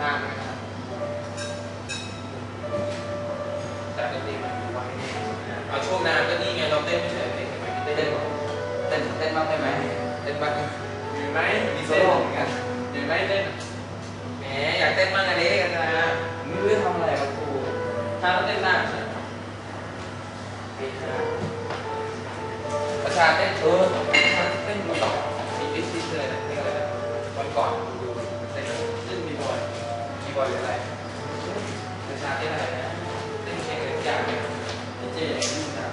นานไหมครับแต่ดนตรีมันไว้เนี่ยเอาช่วงนานก็นี่ไงเราเต้นไม่ใช่เหรอเพลงทำไมไม่เต้นเต้นเต้นบ้างได้ไหมเต้นบ้างมีไหมมีมีโซเต้นโล่เหมือนกันมีไหมเต้นแหมอยากเต้นบ้างอันนี้กันนะไม่รู้จะทำอะไรครับครูถ้าเราเต้นได้ใช่ไหมเพลงนะประชาเต้นเออ บอยหรืออะไรประชาเต้นอะไรนะเต้นเพลงอะไรสักอย่างเนี่ยเจ๊อย่างนี้นะ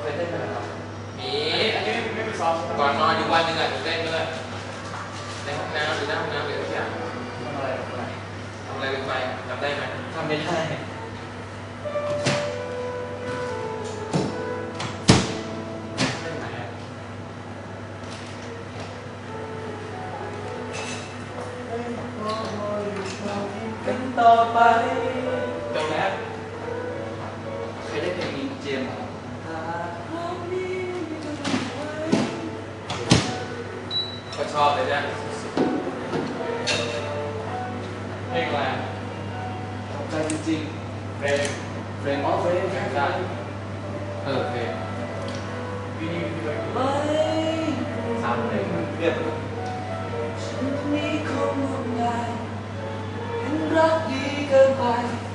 เคยเต้นไหมครับมีอันนี้ไม่ไปซ้อมก่อนนอนอยู่วันหนึ่งอะหนูเต้นด้วยในห้องน้ำหรือหน้าห้องน้ำหรือทุกอย่างทำอะไรทำอะไรทำอะไรลงไปจำได้ไหมทำไม่ได้ ต่อไปจบแล้วเคยได้เพลงนี้เจมส์เหรอก็ชอบเลยเนี่ยเพลงอะไรตกใจจริงเพลงเพลงออฟเฟรนเพลงได้เออเพลงวินิวที่ไปไม่สามเพลงเรียบ ฉั